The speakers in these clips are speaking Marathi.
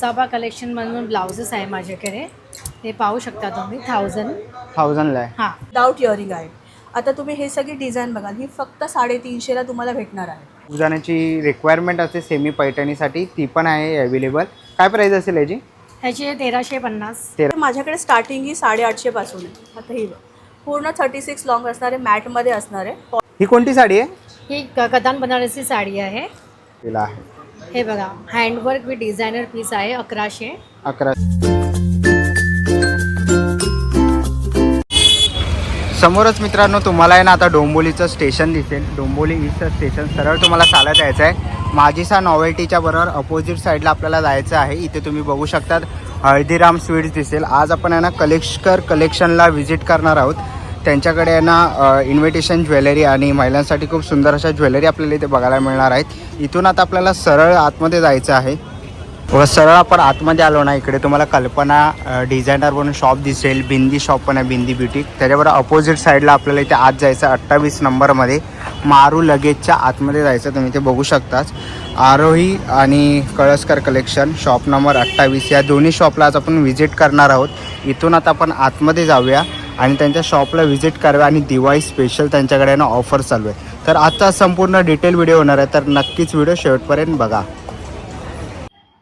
साबा कलेक्शन म्हणून ब्लाउजेस आहे माझ्याकडे. ते पाहू शकता तुम्ही थाउजंड थाउजंडला आहे. हां. विदाउट इयरिंग आहे. आता तुम्ही हे सगळी डिझाईन बघाल ही फक्त साडेतीनशेला तुम्हाला भेटणार आहे. जणांची रिक्वायरमेंट असते सेमी पैठणीसाठी ती पण आहे अवेलेबल काय प्राईस असेल याची ह्याची तेराशे पन्नास. तर माझ्याकडे स्टार्टिंग ही साडेआठशेपासून आहे. आता ही बघ. पूर्ण थर्टी सिक्स लॉंग असणार आहे मॅटमध्ये असणार. आहे ही कोणती साडी आहे? ही क- कतान बनारसी साडी आहे. तिला आहे. हे बघा हँडवर्क विथ डिझायनर पीस आहे अकराशे. अकरा समोरच मित्रांनो तुम्हाला आहे ना आता डोंबोलीचं स्टेशन दिसेल. डोंबोली ईस्टचं स्टेशन सरळ तुम्हाला चालत यायचं आहे. माझीसा नॉवेल्टीच्या बरोबर अपोजिट साईडला आपल्याला जायचं आहे. इथे तुम्ही बघू शकतात हळदीराम स्वीट्स दिसेल. आज आपण आहे ना कलेक्शकर कलेक्शनला व्हिजिट करणार आहोत. त्यांच्याकडे आहे ना इन्व्हिटेशन ज्वेलरी आणि महिलांसाठी खूप सुंदर अशा ज्वेलरी आपल्याला इथे बघायला मिळणार आहेत. इथून आता आपल्याला सरळ आतमध्ये जायचं आहे. व सरळ आपण आतमध्ये आलो ना इकडे तुम्हाला कल्पना डिझायनर म्हणून शॉप दिसेल बिंदी शॉप पण आहे बिंदी ब्युटी त्याच्याबरोबर अपोजिट साईडला आपल्याला इथे आत जायचं अठ्ठावीस नंबरमध्ये. मारू लगेजच्या आतमध्ये जायचं तुम्ही ते बघू शकताच. आरोही आणि कळसकर कलेक्शन शॉप नंबर अठ्ठावीस. या दोन्ही शॉपला आज आपण व्हिजिट करणार आहोत. इथून आता आपण आतमध्ये जाऊया. आणि त्यांच्या शॉपला व्हिजिट करावे आणि दिवाळी स्पेशल त्यांच्याकडे ना ऑफर चालू आहे तर आजचा संपूर्ण डिटेल व्हिडिओ होणार आहे तर नक्कीच व्हिडिओ शेवटपर्यंत बघा.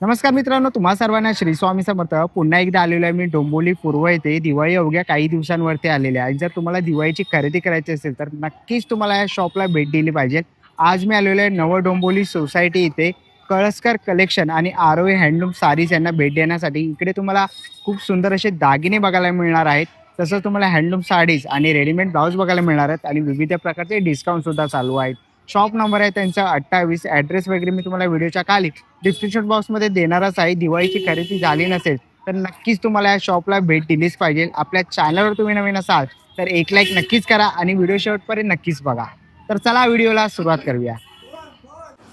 नमस्कार मित्रांनो तुम्हा सर्वांना श्री स्वामी समर्थ. पुन्हा एकदा आलेलो आहे मी डोंबोली पूर्व येथे. दिवाळी अवघ्या काही दिवसांवरती आलेली आहे. आणि जर तुम्हाला दिवाळीची खरेदी करायची असेल तर नक्कीच तुम्हाला या शॉपला भेट दिली पाहिजे. आज मी आलेलो आहे नव डोंबोली सोसायटी इथे. कळसकर कलेक्शन आणि आरोही हँडलूम सारीज यांना भेट देण्यासाठी. इकडे तुम्हाला खूप सुंदर असे दागिने बघायला मिळणार आहेत. तसंच तुम्हाला हँडलूम साडीज आणि रेडीमेड ब्लाऊज बघायला मिळणार आहेत आणि विविध प्रकारचे डिस्काउंट सुद्धा चालू आहेत. शॉप नंबर आहे त्यांचा अठ्ठावीस. ॲड्रेस वगैरे मी तुम्हाला व्हिडिओच्या खाली डिस्क्रिप्शन बॉक्समध्ये देणारच आहे. दिवाळीची खरेदी झाली नसेल तर नक्कीच तुम्हाला या शॉपला भेट दिलीच पाहिजे. आपल्या चॅनलवर तुम्ही नवीन असाल तर एक लाईक नक्कीच करा आणि व्हिडिओ शेवटपर्यंत नक्कीच बघा. तर चला व्हिडिओला सुरुवात करूया.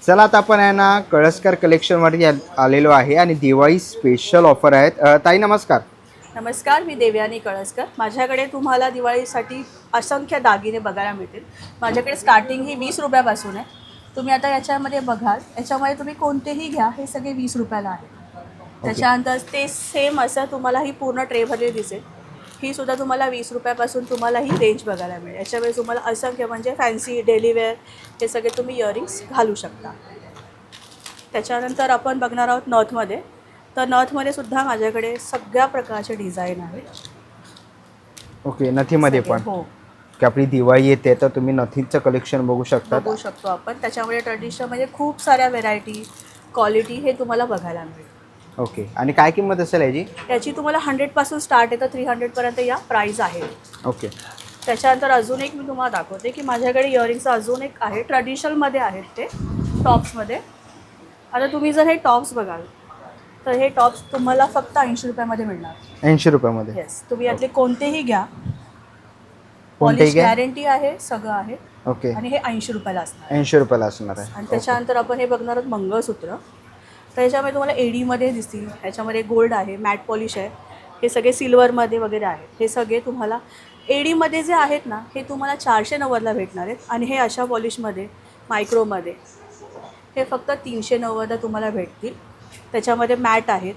चला आता आपण आहे ना कळसकर कलेक्शनवरती आलेलो आहे आणि दिवाळी स्पेशल ऑफर आहेत. ताई नमस्कार. नमस्कार मी देवयानी कळसकर. माझ्याकडे तुम्हाला दिवाळीसाठी असंख्य दागिने बघायला मिळतील. माझ्याकडे स्टार्टिंग ही वीस रुपयापासून आहे. तुम्ही आता याच्यामध्ये बघाल याच्यामध्ये तुम्ही कोणतेही घ्या हे सगळे वीस रुपयाला आहे. त्याच्यानंतर ते सेम असं तुम्हाला ही पूर्ण ट्रे भरली दिसेल. ही सुद्धा तुम्हाला वीस रुपयापासून तुम्हाला ही रेंज बघायला मिळेल. याच्यामध्ये तुम्हाला असंख्य म्हणजे फॅन्सी डेली वेअर हे सगळे तुम्ही इयरिंग्स घालू शकता. त्याच्यानंतर आपण बघणार आहोत नॉर्थमध्ये तर नॉर्थमध्ये सुद्धा माझ्याकडे सगळ्या प्रकारचे डिझाईन आहेत. ओके नथीमध्ये सगळे, पण? हो. की आपली दिवाळी येते तर तुम्ही नथीचं कलेक्शन बघू शकता? बघू शकतो आपण. त्याच्यामध्ये ट्रेडिशनल म्हणजे खूप साऱ्या व्हेरायटी क्वालिटी हे तुम्हाला बघायला मिळेल. ओके आणि काय किंमत असेल याची? याची तुम्हाला हंड्रेडपासून स्टार्ट आहे तर थ्री हंड्रेडपर्यंत या प्राईज आहे. ओके. त्याच्यानंतर अजून एक मी तुम्हाला दाखवते की माझ्याकडे इयरिंगचं अजून एक आहे. ट्रेडिशनलमध्ये आहेत ते टॉप्समध्ये आता तुम्ही जर हे टॉप्स बघाल तर हे टॉप्स तुम्हाला फक्त ऐंशी रुपयामध्ये मिळणार. ऐंशी रुपयामध्ये. येस तुम्ही यातले कोणतेही घ्या. कोणतेही पॉलिश घ्या? गॅरंटी आहे सगळं आहे. ओके आणि हे ऐंशी रुपयाला असणार. ऐंशी रुपयाला असणार आहे. आणि त्याच्यानंतर आपण हे बघणार आहोत मंगळसूत्र. तर ह्याच्यामध्ये तुम्हाला एडीमध्ये दिसतील. ह्याच्यामध्ये गोल्ड आहे मॅट पॉलिश आहे. हे सगळे सिल्वरमध्ये वगैरे आहेत. हे सगळे तुम्हाला एडीमध्ये जे आहेत ना हे तुम्हाला चारशे नव्वदला भेटणार आहेत. आणि हे अशा पॉलिशमध्ये मायक्रोमध्ये हे फक्त तीनशे नव्वदला तुम्हाला भेटतील. त्याच्यामध्ये मॅट आहेत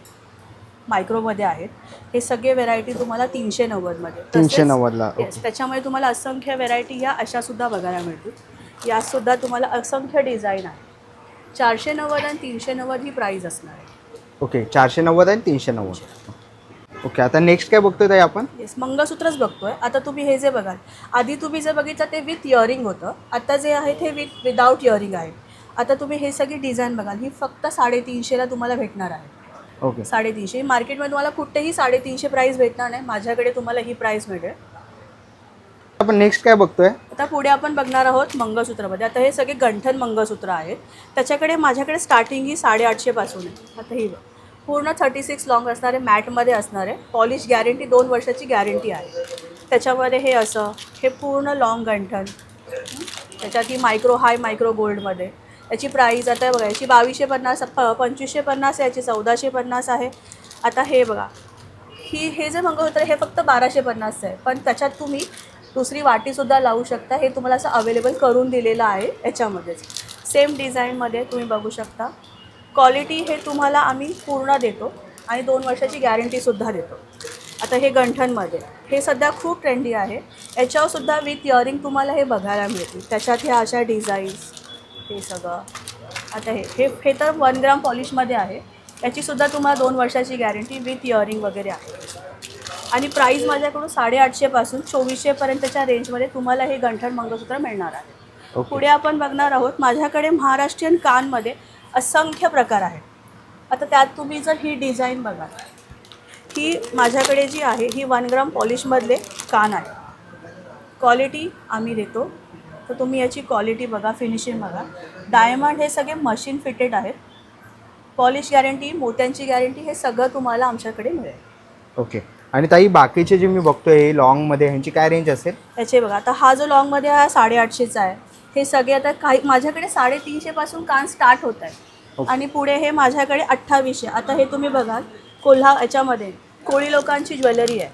मायक्रोमध्ये आहेत. हे सगळे व्हेरायटी तुम्हाला तीनशे नव्वदमध्ये. तीनशे नव्वदला येस त्याच्यामध्ये तुम्हाला असंख्य व्हेरायटी या अशा सुद्धा बघायला मिळतील. यासुद्धा तुम्हाला असंख्य डिझाईन आहे चारशे नव्वद आणि तीनशे नव्वद ही प्राईज असणार आहे. ओके चारशे नव्वद आणि तीनशे नव्वद. ओके आता नेक्स्ट काय बघतोय ताई आपण? येस मंगळसूत्रच बघतोय. आता तुम्ही हे जे बघाल आधी तुम्ही जे बघितलं ते विथ इयरिंग होतं. आता जे आहे ते विथ विदाऊट इयरिंग आहे. आता तुम्ही हे सगळी डिझाईन बघाल ही फक्त साडेतीनशेला तुम्हाला भेटणार आहे. ओके साडेतीनशे. मार्केटमध्ये तुम्हाला कुठेही साडेतीनशे प्राईस भेटणार नाही. माझ्याकडे तुम्हाला ही प्राईस मिळेल. आपण नेक्स्ट काय बघतोय? आता पुढे आपण बघणार आहोत मंगळसूत्रामध्ये. आता हे सगळे गंठन मंगळसूत्र आहेत. त्याच्याकडे माझ्याकडे स्टार्टिंग ही साडेआठशेपासून आहे. आता ही. पूर्ण थर्टी सिक्स लॉंग असणारे मॅटमध्ये असणार आहे. पॉलिश गॅरंटी दोन वर्षाची गॅरंटी आहे. त्याच्यामध्ये हे असं हे पूर्ण लॉंग गंठन. त्याच्यात ही मायक्रो हाय मायक्रो गोल्डमध्ये याची प्राईस आता बघा याची बावीसशे पन्नास प पंचवीसशे पन्नास याची चौदाशे पन्नास आहे. आता हे बघा ही हे जे मंगळसूत्र हे फक्त बाराशे पन्नासचं आहे. पण त्याच्यात तुम्ही दुसरी वाटीसुद्धा लावू शकता. हे तुम्हाला असं अवेलेबल करून दिलेलं आहे याच्यामध्येच. सेम डिझाईनमध्ये तुम्ही बघू शकता. क्वालिटी हे तुम्हाला आम्ही पूर्ण देतो आणि दोन वर्षाची गॅरंटीसुद्धा देतो. आता हे गंठनमध्ये हे सध्या खूप ट्रेंडी आहे. याच्यावरसुद्धा विथ इयरिंग तुम्हाला हे बघायला मिळतील. त्याच्यात ह्या अशा डिझाईन्स हे सगळं. आता हे हे हे तर वन ग्राम पॉलिशमध्ये आहे. याचीसुद्धा तुम्हाला दोन वर्षाची गॅरंटी विथ इयरिंग वगैरे आहे. आणि प्राईस माझ्याकडून साडेआठशेपासून चोवीसशेपर्यंतच्या रेंजमध्ये तुम्हाला हे गंठण मंगळसूत्र मिळणार आहे. ओके पुढे आपण बघणार आहोत माझ्याकडे महाराष्ट्रीयन कानमध्ये असंख्य प्रकार आहेत. आता त्यात तुम्ही जर ही डिझाईन बघा ही माझ्याकडे जी आहे ही वन ग्राम पॉलिशमधले कान आहे. क्वालिटी आम्ही देतो. तर तुम्ही याची क्वालिटी बघा फिनिशिंग बघा. डायमंड हे सगळे मशीन फिटेड आहेत. पॉलिश गॅरंटी मोत्यांची गॅरंटी हे सगळं तुम्हाला आमच्याकडे मिळेल. ओके आणि ताई बाकीचे जे मी बघतोय हे लॉंगमध्ये ह्यांची काय रेंज असेल? याचे बघा. आता हा जो लॉंगमध्ये हा साडेआठशेचा आहे. हे सगळे आता काही माझ्याकडे साडेतीनशेपासून कान स्टार्ट होत आहे. आणि पुढे हे माझ्याकडे अठ्ठावीसशे. आता हे तुम्ही बघाल कोल्हा याच्यामध्ये कोळी लोकांची ज्वेलरी आहे.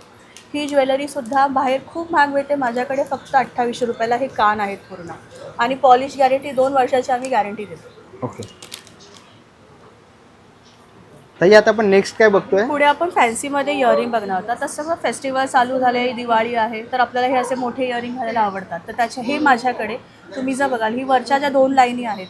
ही ज्वेलरीसुद्धा बाहेर खूप महाग मिळते. माझ्याकडे फक्त अठ्ठावीसशे रुपयाला हे कान आहेत पूर्ण. आणि पॉलिश गॅरंटी दोन वर्षाची आम्ही गॅरंटी देतो. ओके. ताई आता आपण नेक्स्ट काय बघतोय? पुढे आपण फॅन्सीमध्ये इयरिंग बघणार आहोत. आता सगळं फेस्टिवल चालू झाले दिवाळी आहे तर आपल्याला हे असे मोठे इयरिंग घालायला आवडतात. तर त्याचे हे माझ्याकडे तुम्ही जर बघाल ही वरच्या ज्या दोन लाईनी आहेत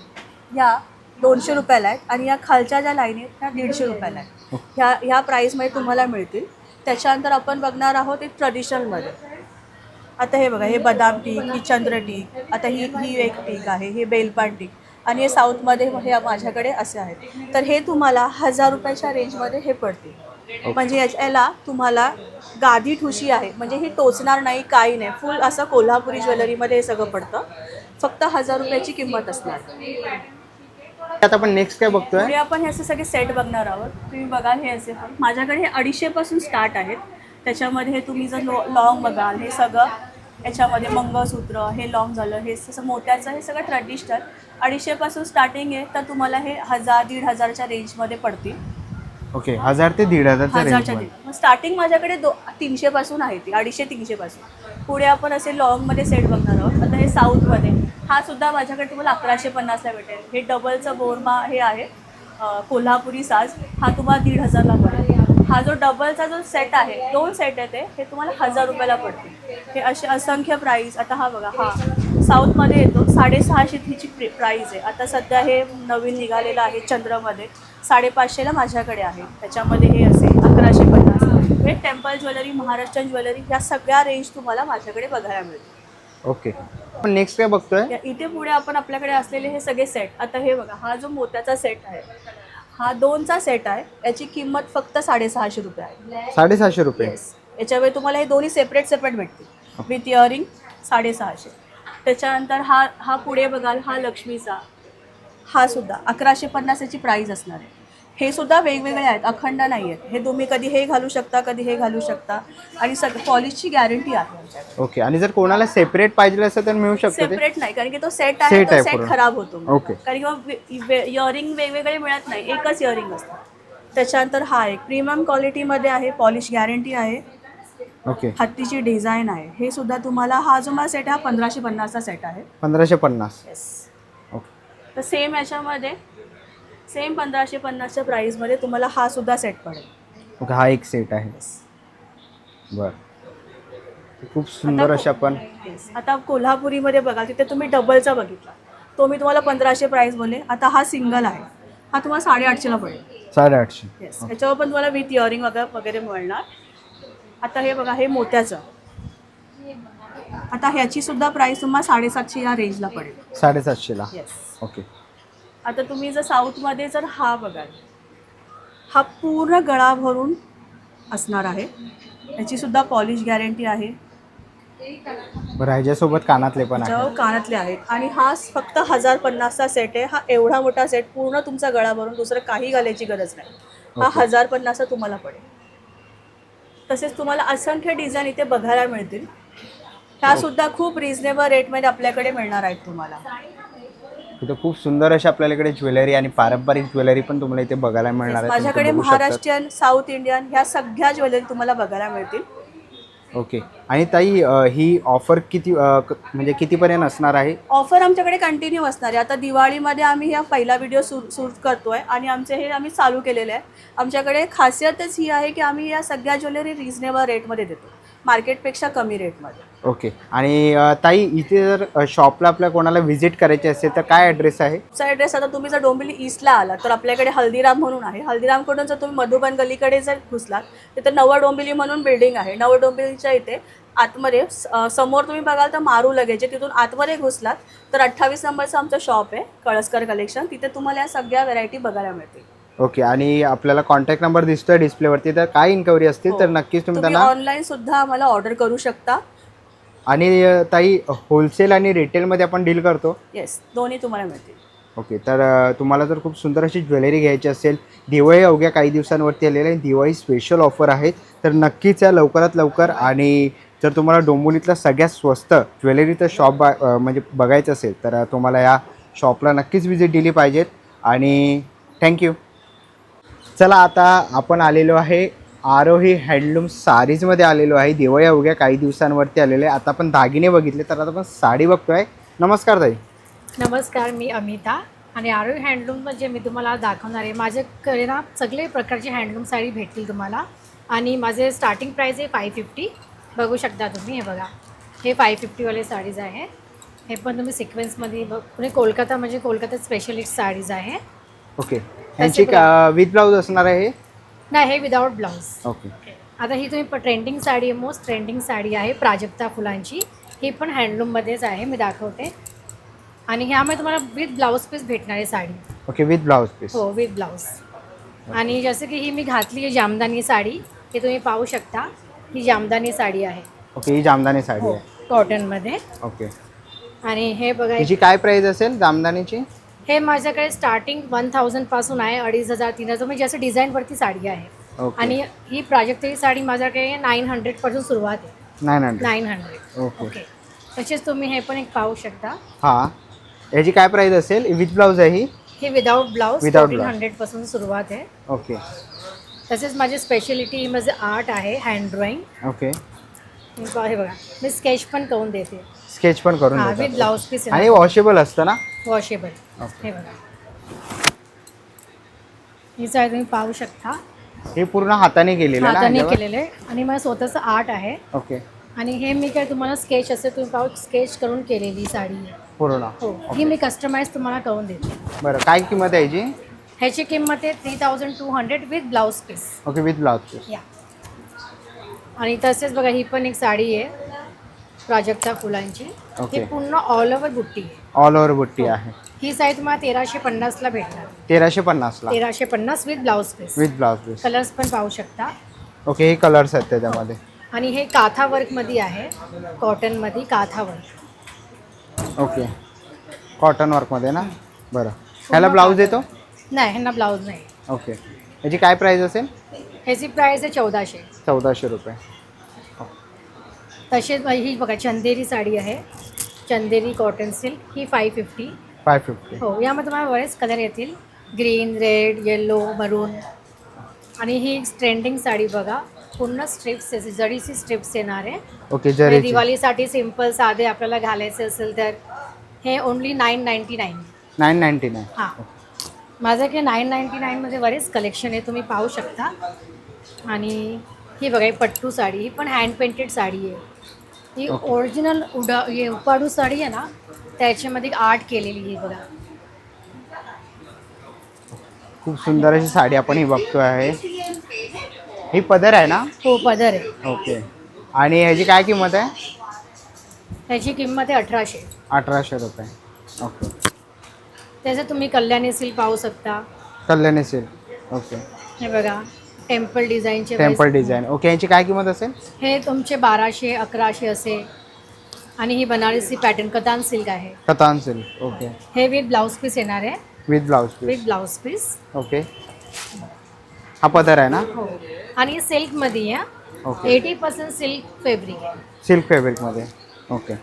ह्या दोनशे रुपयाला आहेत आणि या खालच्या ज्या लाईनी आहेत त्या दीडशे रुपयाला आहेत. ह्या ह्या प्राईसमध्ये तुम्हाला मिळतील. त्याच्यानंतर आपण बघणार आहोत एक ट्रेडिशनलमध्ये आता हे बघा हे बदाम टीक ही चंद्र टीक आता ही ही एक टीक आहे हे बेलपान टीक. आणि हे साऊथमध्ये हे माझ्याकडे असे आहेत. तर हे तुम्हाला हजार रुपयाच्या रेंजमध्ये हे पडतील. म्हणजे याला तुम्हाला गादी ठुशी आहे. म्हणजे ही टोचणार नाही काही नाही. फुल असं कोल्हापुरी ज्वेलरीमध्ये हे सगळं पडतं. फक्त हजार रुपयाची किंमत असणार. आता आपण नेक्स्ट काय बघतोय? पुढे आपण हे असे सगळे सेट बघणार आहोत. तुम्ही बघाल हे असे. माझ्याकडे हे अडीचशेपासून स्टार्ट आहेत. त्याच्यामध्ये तुम्ही जर लो लॉंग बघाल हे सगळं याच्यामध्ये मंगळसूत्र हे लॉंग झालं हे असं मोत्याचं हे सगळं ट्रॅडिशनल अडीचशेपासून स्टार्टिंग आहे तर तुम्हाला हे हजार दीड हजारच्या रेंजमध्ये पडतील. ओके हजार ते दीड हजारच्या स्टार्टिंग माझ्याकडे दो तीनशेपासून आहे ती अडीचशे तीनशेपासून पुढे आपण असे लॉंगमध्ये सेट बघणार आहोत. आता हे साऊथमध्ये हा सुद्धा माझ्याकडे तुम्हाला अकराशे पन्नासला भेटेल. हे डबलचं बोरमा हे आहे कोल्हापुरी साज. हा तुम्हाला दीड हजारला पडेल. हा जो डबलचा जो सेट आहे दोन सेट आहे ते, हे तुम्हाला हजार रुपयाला पडतील. हे असे असंख्य प्राईस आता हा बघा हा. साऊथमध्ये येतो. साडेसहाशे तिची प्रि प्राईज आहे. आता सध्या हे नवीन निघालेलं आहे चंद्रमध्ये. साडेपाचशेला माझ्याकडे आहे. त्याच्यामध्ये हे असे अकराशे पन्नास. हे टेम्पल ज्वेलरी महाराष्ट्र ज्वेलरी या सगळ्या रेंज तुम्हाला माझ्याकडे बघायला मिळतील. ओके आपण नेक्स्ट काय बघतोय? इथे पुढे आपण आपल्याकडे असलेले हे सगळे सेट आता हे बघा हा जो मोत्याचा सेट आहे हा दोनचा सेट आहे. याची किंमत फक्त साडेसहाशे रुपये आहे. साडेसहाशे रुपये. येस याच्यावेळी तुम्हाला हे दोन्ही सेपरेट सेपरेट भेटतील. विथ इयरिंग साडेसहाशे. त्याच्यानंतर हा हा पुढे बघाल हा लक्ष्मीचा हा सुद्धा. अकराशे पन्नास याची प्राईज असणार आहे. हे सुद्धा वेगवेगळे आहेत अखंड नाही आहेत. हे तुम्ही कधी हे घालू शकता कधी हे घालू शकता. आणि सग पॉलिशची गॅरंटी आहे आमच्याकडे. ओके आणि जर कोणाला सेपरेट पाहिजे असेल तर मिळू शकतं ते? सेपरेट नाही कारण की तो सेट आहे Set तो आहे सेट पूर्ण. खराब होतो. Okay. कारण की इयरिंग वेगवेगळे मिळत नाही एकच इयरिंग असतं. त्याच्यानंतर हा एक प्रीमियम क्वालिटीमध्ये आहे पॉलिश गॅरंटी आहे. ओके. हत्तीची डिझाईन आहे. हे सुद्धा तुम्हाला हा जो मला सेट आहे हा पंधराशे पन्नासचा सेट आहे. पंधराशे पन्नास. Yes okay. तर सेम याच्यामध्ये सेम पंधराशे पन्नासच्या प्राईसमध्ये तुम्हाला हा सुद्धा सेट पडेल. ओके हा एक सेट आहे. बर. खूप सुंदर अशा पण. आता कोल्हापुरीमध्ये बघा तिथे तुम्ही डबलचा बघितला. तो मी तुम्हाला पंधराशे प्राईस बोलले. आता हा सिंगल आहे. हा तुम्हाला साडेआठशेला पडेल. साडेआठशे. येस याच्यावर पण तुम्हाला विथ इयरिंग वगैरे वगैरे मिळणार. आता हे बघा हे मोत्याचं. आता ह्याची सुद्धा प्राईस तुम्हाला साडेसातशे या रेंजला पडेल. साडेसातशेला येस ओके. आता तुम्ही जर साऊथमध्ये जर हा बघाल हा पूर्ण गळा भरून असणार आहे. याची सुद्धा पॉलिश गॅरंटी आहे. बरं ह्याच्यासोबत कानातले पण आहे कानातले आहेत. आणि हा फक्त हजार पन्नासचा सेट आहे. हा एवढा मोठा सेट पूर्ण तुमचा गळा भरून दुसरं काही घालायची गरज नाही. हा. हजार पन्नासचा तुम्हाला पडेल. तसेच तुम्हाला असंख्य डिझाईन इथे बघायला मिळतील. ह्या सुद्धा खूप रिझनेबल रेटमध्ये आपल्याकडे मिळणार आहेत तुम्हाला. इथं खूप सुंदर अशी आपल्याला इकडे ज्वेलरी आणि पारंपरिक ज्वेलरी पण तुम्हाला इथे बघायला मिळणार आहे. तुम्ही माझ्याकडे बघू शकता. महाराष्ट्रीयन साऊथ इंडियन ह्या सगळ्या ज्वेलरी तुम्हाला बघायला मिळतील. ओके आणि ताई अ, ही ऑफर किती अ, क- म्हणजे कितीपर्यंत असणार आहे? ऑफर आमच्याकडे कंटिन्यू असणार आहे. आता दिवाळीमध्ये आम्ही हा पहिला व्हिडिओ शूट करतोय आणि आमचे हे आम्ही चालू केलेले आहे. आमच्याकडे खासियतच ही आहे की आम्ही या सगळ्या ज्वेलरी रिझनेबल रेटमध्ये देतो. मार्केटपेक्षा कमी रेटमध्ये ओके आणि अ, ताई इथे जर शॉपला आपल्या कोणाला व्हिजिट करायची असेल तर काय ॲड्रेस आहे? चा ॲड्रेस आता तुम्ही जर डोंबिवली ईस्टला आलात तर आपल्याकडे हल्दीराम म्हणून आहे. हल्दीरामकडून जर तुम्ही मधुबन गलीकडे जर घुसलात तिथे नवं डोंबिवली म्हणून बिल्डिंग आहे. नवं डोंबिवलीच्या इथे आतमध्ये समोर तुम्ही बघाल तर मारू लगेचे तिथून आतमध्ये घुसलात तर अठ्ठावीस नंबरचं आमचं शॉप आहे कळसकर कलेक्शन तिथे तुम्हाला या सगळ्या व्हरायटी बघायला मिळतील. ओके आणि आपल्याला कॉन्टॅक्ट नंबर दिसतोय डिस्प्लेवरती तर काय इन्क्वायरी असतील तर नक्कीच तुम्ही त्यांना ऑनलाईन सुद्धा आम्हाला ऑर्डर करू शकता. आणि ताई होलसेल आणि रिटेलमध्ये आपण डील करतो. येस दोन्ही तुम्हाला मिळतील. ओके तर तुम्हाला जर खूप सुंदर अशी ज्वेलरी घ्यायची असेल दिवाळी अवघ्या काही दिवसांवरती आलेली आहे. दिवाळी स्पेशल ऑफर आहे. तर नक्कीच या लवकरात लवकर आणि जर तुम्हाला डोंबोलीतलं सगळ्यात स्वस्त ज्वेलरीचं शॉप बा म्हणजे बघायचं असेल तर तुम्हाला या शॉपला नक्कीच विजिट दिली पाहिजेत. आणि थँक्यू चला आता आपण आलेलो आहे आरोही हँडलूम साडीजमध्ये आलेलो आहे. दिवाळी अवघ्या काही दिवसांवरती आलेले. आहे आता आपण दागिने बघितले तर आता आपण साडी बघतोय. नमस्कार ताई. नमस्कार मी अमिता. आणि आरोही हँडलूम म्हणजे मी तुम्हाला दाखवणार आहे माझ्याकडे ना सगळे प्रकारचे हँडलूम साडी भेटतील तुम्हाला. आणि माझे स्टार्टिंग प्राईस आहे फाय फिफ्टी बघू शकता तुम्ही हे बघा. हे फाय फिफ्टीवाले साडीज आहे. हे पण तुम्ही सिक्वेन्समध्ये बघ. पुणे कोलकाता म्हणजे कोलकाता स्पेशलिस्ट साडीज आहे. ओके ह्यांची विथ ब्लाऊज असणार आहे नाही हे विदाऊट ब्लाऊज ओके आता ही तुम्ही ट्रेंडिंग साडी आहे मोस्ट ट्रेंडिंग साडी आहे प्राजक्ता फुलांची. ही पण हँडलूममध्येच आहे मी दाखवते. आणि ह्यामध्ये तुम्हाला विथ ब्लाऊज पीस भेटणार आहे sari. Okay with blouse piece हो विथ ब्लाऊज आणि जसं की ही मी घातली आहे जामदानी साडी हे तुम्ही पाहू शकता. ही जामदानी साडी आहे. ओके ही जामदानी साडी हो आहे. कॉटनमध्ये. ओके. आणि हे बघा हिची काय प्राइस असेल जामदानीची? हे माझ्याकडे स्टार्टिंग वन थाउजंडपासून आहे अडीच हजार तीन हजार म्हणजे असं डिझाईनवरती साडी आहे. ओके. आणि ही प्राजक्ताची साडी माझ्याकडे नाईन हंड्रेडपासून सुरुवात आहे. Nine hundred nine hundred okay. Okay. तसेच तुम्ही हे पण एक पाहू शकता. हां. याची काय प्राइस असेल? विथ ब्लाऊज आहे ही? हे विदाऊट ब्लाऊज Without blouse. हंड्रेडपासून सुरुवात आहे. ओके. तसेच माझी स्पेशलिटी माझं आर्ट आहे हँड ड्रॉइंग ओके हे बघा मी स्केच पण करून देते. स्केच पण करून हां देतात. ब्लाऊज पीस आणि वॉशेबल असतं ना? वॉशेबल ओके हे बघा. ही साडी तुम्ही पाहू शकता. हे पूर्ण हाताने केलेलं ना हाताने ह्याच्यावर? केलेलं आहे. आणि माझं स्वतःचं आर्ट आहे. ओके आणि हे मी काय तुम्हाला स्केच असेल तुम्ही पाहू स्केच करून केलेली साडी. आहे पूर्ण. हो ही मी कस्टमाइज तुम्हाला करून देते. बरं काय किंमत आहे याची? ह्याची किंमत आहे three thousand two hundred with blouse piece okay with blouse piece या आणि तसेच बघा ही पण एक साडी आहे प्राजक्ता फुलांची. ओके. ही पूर्ण ऑल ओव्हर बुट्टी. आहे ऑल ओव्हर बुट्टी आहे. ही साडी तुम्हाला तेराशे पन्नासला भेटणार. तेराशे पन्नासला तेराशे पन्नास with blouse piece with blouse piece colours पण पाहू शकता. ओके हे कलर्स आहेत त्याच्यामध्ये. आणि हे काथा वर्कमध्ये आहे. कॉटनमध्ये काथा वर्क ओके कॉटन वर्कमध्ये ना? बरं. ह्याला ब्लाऊज येतो नाही ह्यांना ब्लाऊज नाही. ओके. याची काय प्राईस असेल? ह्याची प्राईस आहे चौदाशे. चौदाशे रुपये. तसेच ही बघा चंदेरी साडी आहे. चंदेरी कॉटन सिल्क ही फाय फिफ्टी फाय फिफ्टी हो यामध्ये तुम्हाला बरेच कलर येतील. ग्रीन रेड येल्लो मरून आणि ही ट्रेंडिंग साडी बघा पूर्ण स्ट्रिप्स जडीची स्ट्रिप्स येणार आहे. ओके जरी दिवाळीसाठी सिंपल साधे आपल्याला घालायचे असेल तर हे only nine ninety nine nine ninety nine हां. माझ्याकडे नाईन नाईन्टी नाईनमध्ये बरेच कलेक्शन आहे तुम्ही पाहू शकता. आणि ही बघा ही पट्टू साडी ही पण हँड पेंटेड साडी आहे. ही. ओरिजिनल उडा हे उपाडू साडी आहे ना त्याच्यामध्ये आर्ट केलेली आहे बघा. खूप सुंदर अशी साडी आपण ही बघतो आहे. ही पदर आहे ना? हो पदर आहे. ओके आणि ह्याची काय किंमत आहे? त्याची किंमत आहे अठराशे. अठराशे रुपये. ओके त्याचं तुम्ही कल्याणी सिल्क पाहू शकता. कल्याणी सिल्क ओके हे बघा टेम्पल डिझाईनचे टेम्पल डिझाईन ओके यांची काय किंमत असेल? हे तुमचे बाराशे अकराशे असे. आणि ही बनारसी पॅटर्न कतान सिल्क आहे. कतान सिल्क ओके हे विथ ब्लाऊज पीस येणार आहे. With blouse piece with blouse piece okay हा पदर आहे ना? हो. आणि सिल्कमध्ये आहे. Okay eighty percent silk fabric आहे. सिल्क फॅब्रिकमध्ये ओके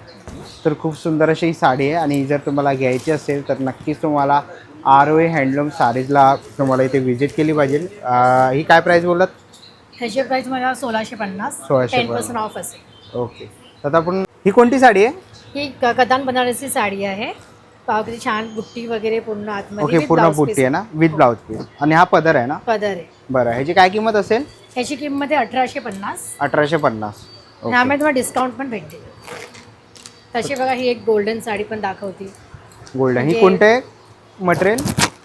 तर खूप सुंदर अशी ही साडी आहे आणि जर तुम्हाला घ्यायची असेल तर नक्कीच तुम्हाला आर ओ ए हँडलूम सारीजला तुम्हाला इथे व्हिजिट केली पाहिजे. अं, ही काय प्राईस बोलत ह्याची प्राईस मला सोळाशे पन्नास सोळाशे टेन पन्नास. पर्सेंट ऑफ असेल. ओके. तर आता आपण ही कोणती साडी आहे? ही क- कदान बनारसी साडी आहे. छान बुट्टी वगैरे पूर्ण आतमध्ये ओके with पूर्ण blouse बुट्टी piece. आहे ना? विथ ब्लाउज पीस आणि हा पदर आहे ना? पदर आहे. बरं ह्याची काय किंमत असेल? ह्याची किंमत आहे अठराशे पन्नास. अठराशे पन्नास. ओके. ह्यामध्ये तुम्हाला डिस्काउंट पण भेटते तशी बघा ही एक गोल्डन साडी पण दाखवते. गोल्डन ही म्हणजे- कोणते? मटेरियल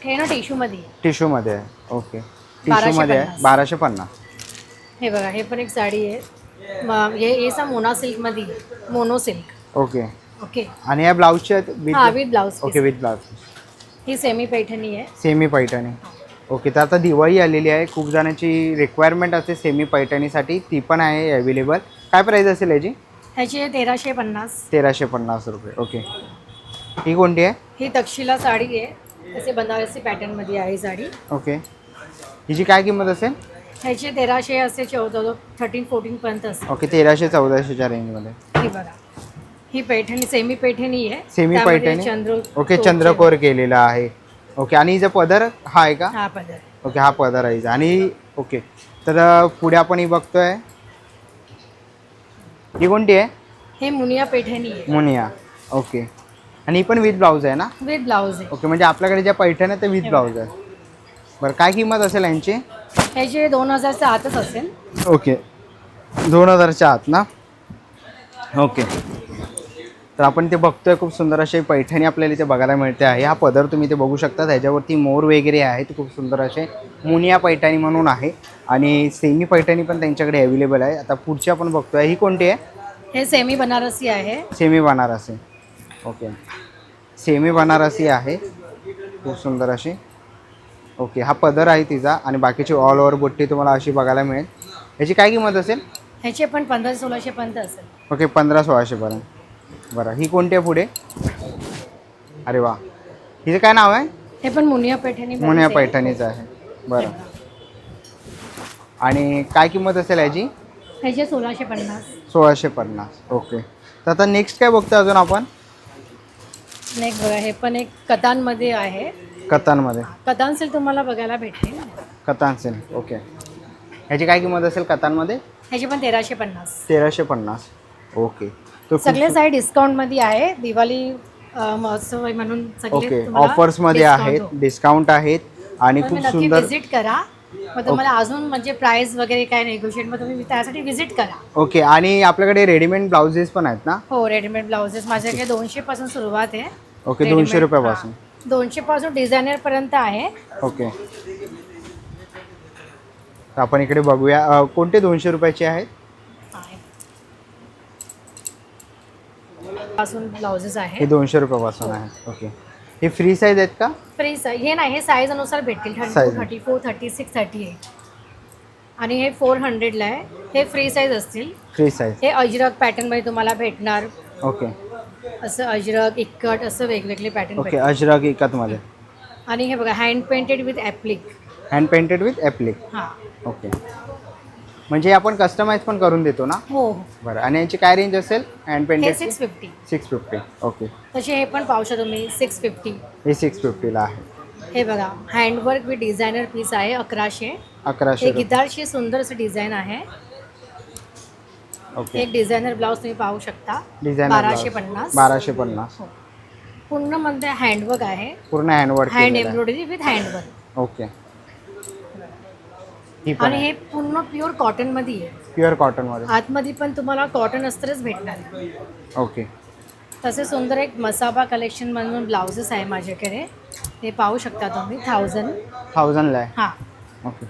हे ना टिश्यूमध्ये आहे. टिश्यूमध्ये आहे. ओके बाराशे टिश्यूमध्ये आहे. बाराशे पन्नास. हे बघा हे पण एक साडी आहे. म- हे हे सा मोना सिल्कमध्ये आहे. मोनो सिल्क ओके ओके आणि या ब्लाऊजचे आहेत हा with with blouse okay with blouse he semi Paithani आहे. सेमी पैठणी. ओके तर आता दिवाळी आलेली आहे. खूप जणांची रिक्वायरमेंट असते सेमी पैठणीसाठी. ती पण आहे अवेलेबल काय प्राईस असेल याची? ह्याची आहे तेराशे पन्नास. तेराशे पन्नास रुपये ओके. ही कोणती आहे? ही तक्षशिला साडी आहे. तसे बनारसी पॅटर्नमध्ये आहे ही साडी. ओके. हिची काय किंमत असेल? ह्याची तेराशे असे चौदा थर्टीन फोर्टीनपर्यंत असते ओके तेराशे चौदाशेच्या रेंजमध्ये ही बघा. ही पैठणी सेमी पैठणी आहे. सेमी त्यामध्ये पैठणी? चंद्र ओके चंद्रकोर केलेला आहे. ओके आणि हिचा पदर हा आहे का? हा पदर. ओके हा पदर आहे हिचा. आणि ओके. तर अ, पुढे आपण ही बघतोय. ही कोणती आहे? हे मुनिया पैठणी आहे. मुनिया. ओके. आणि ही पण विथ ब्लाऊज आहे ना? विथ ब्लाऊज आहे. ओके म्हणजे आपल्याकडे ज्या पैठण आहे ते विथ ब्लाऊज आहे बरं काय किंमत असेल यांची? ह्याचे दोन हजारच्या आतच असेल. ओके. दोन हजारच्या आत ना? ओके. तर आपण ते बघतोय खूप सुंदर असे पैठणी आपल्याला इथे बघायला मिळते आहे. हा पदर तुम्ही ते बघू शकता त्याच्यावरती मोर वगैरे आहेत खूप सुंदर असे मुनिया पैठणी म्हणून आहे. आणि सेमी पैठणी पण त्यांच्याकडे अवेलेबल आहे. आता पुढची आपण बघतोय. ही कोणती आहे? हे सेमी बनारसी आहे. Semi Banarasi. Okay semi Banarasi आहे. खूप सुंदर अशी. ओके हा पदर आहे तिचा आणि बाकीची ऑल ओव्हर बुट्टी तुम्हाला अशी बघायला मिळेल. ह्याची काय किंमत असेल? ह्याचे पण पंधरा सोळाशे पर्यंत असेल. ओके पंधरा सोळाशेपर्यंत बरं. ही कोणती आहे पुढे? अरे वा. हिचं काय नाव आहे? हे पण मुनिया पैठणी मुन्या पैठणीचं आहे. बरं. आणि काय किंमत असेल याची ह्याचे सोळाशे पन्नास. सोळाशे पन्नास. ओके. तर आता नेक्स्ट काय बघतो अजून आपण? नेक्स्ट बघा हे पण एक कतांमध्ये आहे. कतांमध्ये कतान सिल्क तुम्हाला बघायला भेटतील कतान सिल्क. ओके. ह्याची काय किंमत असेल कतांमध्ये ह्याचे पण तेराशे पन्नास. तेराशे पन्नास. ओके. तर खूप- सगळे साईड डिस्काउंटमध्ये आहे. दिवाळी अ, महोत्सव आहे म्हणून सगळे ओके. तुम्हाला ऑफर्समध्ये discount आहेत. हो. डिस्काउंट आहेत. आणि खूप सुंदर व्हिजिट करा. मग तुम्हाला अजून म्हणजे प्राइस वगैरे काय नेगोशिएट मग तुम्ही त्यासाठी व्हिजिट करा. ओके आणि आपल्याकडे रेडीमेड ब्लाउजेस पण आहेत ना? हो रेडीमेड ब्लाउजेस माझ्याकडे दोनशे पासून सुरुवात आहे. ओके Readymade, दोनशे रुपयापासून. हां. दोनशे पासून डिझायनर पर्यंत आहे. ओके. तर आपण इकडे बघूया. अ, कोणते दोनशे रुपयाचे आहेत? पासून ब्लाउजेस हे आहे दोनशे रुपयापासून आहेत. ओके. हे फ्री साईज आहेत का? फ्री साईज हे नाही हे साईज अनुसार भेटतील. Thirty Size. Thirty four thirty six thirty eight आणि हे फोर हंड्रेडला आहे. हे फ्री साईज असतील. फ्री साईज हे अजरक पॅटर्नमध्ये तुम्हाला भेटणार. ओके असं अजरक इक्कट असं वेगवेगळे पॅटर्न ओके अजरक इकतमध्ये आणि हे बघा hand painted with applique hand painted with applique हां. ओके म्हणजे आपण कस्टमाइज पण करून देतो ना? हो हो. बरं. आणि याची काय रेंज असेल? हँड हे painted six fifty six fifty okay तसे हे पण पाहू शकता तुम्ही सिक्स फिफ्टी हे सिक्स फिफ्टीला आहे. हे बघा हँडवर्क विथ डिझायनर पीस आहे अकराशे. अकराशे हे रुपये. गिटारशी सुंदर असं डिझाईन आहे. ओके एक डिझायनर ब्लाऊज तुम्ही पाहू शकता. डिझाईन बाराशे पन्नास. बाराशे पन्नास. हो. पूर्णमध्ये हँडवर्क आहे. पूर्ण handwork hand embroidery with handwork okay ही पण आणि हे पूर्ण प्युअर कॉटनमध्ये आहे. प्युअर कॉटनमध्ये. आतमध्ये पण तुम्हाला कॉटन अस्त्रच भेटणार आहे. ओके. तसे सुंदर एक मसाबा कलेक्शन म्हणून ब्लाउजेस आहे माझ्याकडे. ते पाहू शकता तुम्ही थाउजंड थाउजंडला आहे. हां. ओके.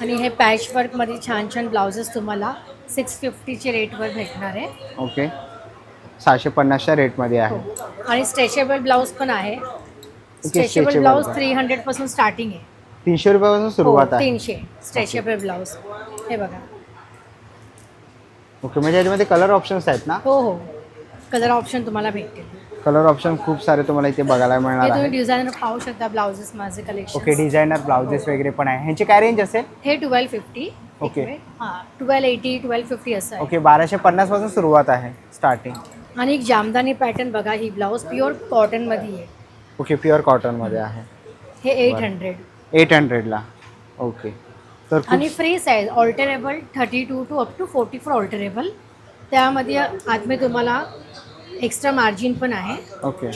आणि हे पॅच वर्कमध्ये छान छान ब्लाउजेस तुम्हाला सिक्स फिफ्टीचे रेटवर भेटणार आहे. ओके. सहाशे पन्नासच्या रेटमध्ये आहे. हो. आणि स्ट्रेचेबल ब्लाऊज पण आहे. स्ट्रेचेबल stretchable ब्लाऊज पण. थ्री हंड्रेडपासून स्टार्टिंग आहे. तीनशे रुपयापासून सुरुवात हो, आहे. तीनशे. Stretchable blouse. हे बघा. ओके म्हणजे याच्यामध्ये कलर ऑप्शन्स आहेत ना? हो हो. कलर ऑप्शन तुम्हाला भेटतील. कलर ऑप्शन खूप सारे तुम्हाला इथे बघायला मिळणार तुम्ही डिझायनर पाहू शकता ब्लाउजेस माझे ओके कलेक्शन डिझायनर ब्लाउजेस वगैरे पण आहे. ह्यांची काय रेंज असेल? हे ट्वेल्व फिफ्टी ओके. हां ट्वेल्व एटी ट्वेल्व फिफ्टी असं ओके बाराशे पन्नासपासून सुरुवात आहे स्टार्टिंग आणि एक जामदानी पॅटर्न बघा ही ब्लाऊज प्युअर कॉटनमध्ये आहे ओके प्युअर कॉटनमध्ये आहे. हे एट. हंड्रेड एट हंड्रेडला. ओके. तर खूप आणि free size alterable thirty two two up to forty four alterable त्यामध्ये आतमध्ये तुम्हाला एक्स्ट्रा मार्जिन पण आहे. ओके.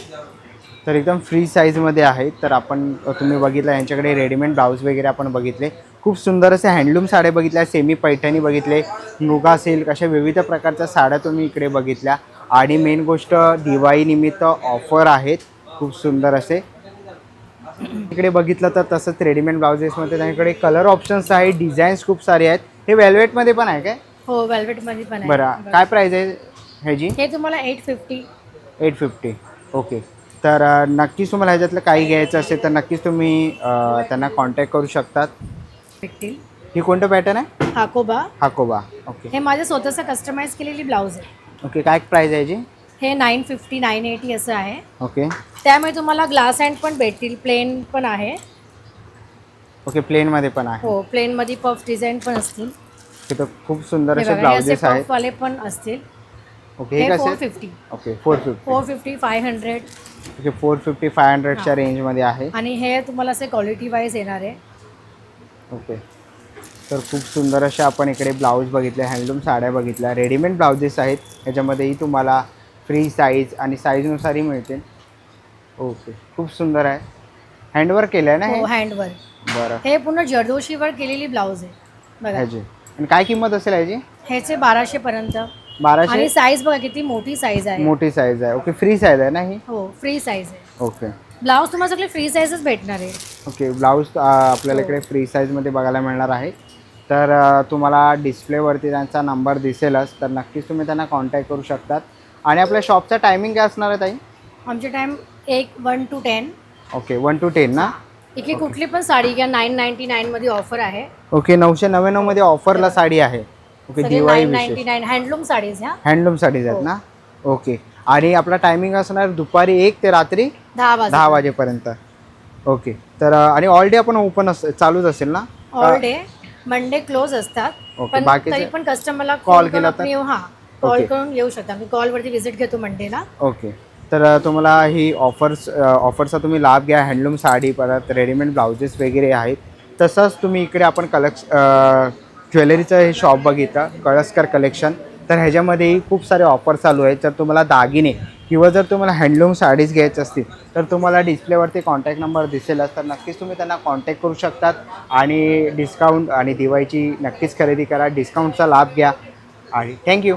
तर एकदम फ्री साईजमध्ये आहे. तर आपण तुम्ही बघितलं यांच्याकडे रेडीमेड ब्लाऊज वगैरे आपण बघितले. खूप सुंदर असे हँडलूम साड्या बघितल्या सेमी पैठणी बघितले मुगा सिल्क अशा विविध प्रकारच्या साड्या तुम्ही इकडे बघितल्या. आणि मेन गोष्ट दिवाळीनिमित्त ऑफर आहेत. खूप सुंदर असे. इकडे बघितलं तर तसंच रेडीमेड ब्लाउजेसमध्ये त्यांच्याकडे कलर ऑप्शन्स आहे डिझाईन्स खूप सारे आहेत. हे वेल्वेटमध्ये पण आहे काय? हो वेल्वेटमध्ये पण आहे. बरं काय प्राईज आहे ह्याची हे तुम्हाला eight fifty eight fifty okay तर नक्कीच तुम्हाला ह्याच्यातलं काही घ्यायचं असेल तर नक्कीच तुम्ही त्यांना कॉन्टॅक्ट करू शकतात. भेटतील ही कोणतं पॅटर्न आहे? हाकोबा. हाकोबा ओके हे माझं स्वतःचं कस्टमाइज केलेली ब्लाऊज आहे. ओके काय प्राईज आहे याची हे नाईन फिफ्टी नाईन एटी असं आहे. ओके त्यामुळे तुम्हाला ग्लास हँड पण भेटतील प्लेन पण आहे. ओके प्लेनमध्ये पण आहे. हो प्लेनमध्ये पफ डिझाईन पण असतील. तर खूप सुंदर हे असे बघा, हे असे ब्लाउजेस आहेत. पफवाले पण असतील. ओके हे हे फोर कसे fifty okay four fifty four fifty five hundred okay four fifty five हंड्रेडच्या रेंजमध्ये आहे. आणि हे तुम्हाला असे क्वालिटी वाईज येणार आहे. ओके तर खूप सुंदर असे आपण इकडे ब्लाऊज बघितले हँडलूम साड्या बघितल्या रेडीमेड ब्लाउजेस आहेत. ह्याच्यामध्येही तुम्हाला फ्री साईज आणि साईजनुसारही मिळतील. ओके खूप सुंदर आहे. हँडवर्क केलं आहे ना हे हँडवर बरं. हे पूर्ण जरदोशीवर केलेली ब्लाऊज आहे. बघा. ह्याची. आणि काय किंमत असेल ह्याची? ह्याचे बाराशे पर्यंत. बाराशे? आणि साईज बघा किती मोठी साईज आहे. मोठी साईज आहे. ओके फ्री साईज आहे ना ही? हो फ्री साईज आहे. ओके ब्लाऊज तुम्हाला सगळे फ्री साईजच भेटणार आहे. ओके ब्लाऊज आपल्याला हो. इकडे फ्री साईजमध्ये बघायला मिळणार आहे. तर अ, तुम्हाला डिस्प्लेवरती त्यांचा नंबर दिसेलच तर नक्कीच तुम्ही त्यांना कॉन्टॅक्ट करू शकतात. आणि आपल्या शॉपचा टायमिंग काय असणार आहे ताई? आमचे टाईम एक one two ten okay one two ten ना? इथे कुठली पण साडी घ्या नाईन नाईन्टी नाईनमध्ये ऑफर आहे. ओके नऊशे नव्याण्णवमध्ये ऑफरला साडी आहे. ओके दिवाळी नाईन विशेष. नाईन हँडलूम साडीज ह्या हँडलूम साडीज आहेत हो. ना? ओके आणि आपला टायमिंग असणार दुपारी एक ते रात्री दहा वाजता दहा वाजेपर्यंत. ओके तर अ, आणि ऑल डे आपण ओपन अस चालूच असेल ना? ऑल डे मंडे क्लोज असतात. ओके, पण बाकीचे- तरी पण कस्टमरला Call कॉल केला तर? हा. कॉल. करून येऊ शकता. मी कॉलवरती व्हिजिट घेतो मंडेला ओके तर तुम्हाला ही ऑफर्स ऑफरचा तुम्ही लाभ घ्या. हँडलूम साडी परत रेडीमेड ब्लाउजेस वगैरे आहेत. तसंच तुम्ही इकडे आपण कलेक्श ज्वेलरीचं हे शॉप बघितलं. कळसकर कलेक्शन तर ह्याच्यामध्येही खूप सारे ऑफर चालू आहेत. जर तुम्हाला दागिने किंवा जर तुम्हाला हँडलूम साडीज घ्यायच्या असतील तर तुम्हाला डिस्प्लेवरती कॉन्टॅक्ट नंबर दिसेलच तर नक्कीच तुम्ही त्यांना कॉन्टॅक्ट करू शकतात. आणि डिस्काउंट आणि दिवाळीची नक्कीच खरेदी करा. डिस्काउंटचा लाभ घ्या. आणि थँक्यू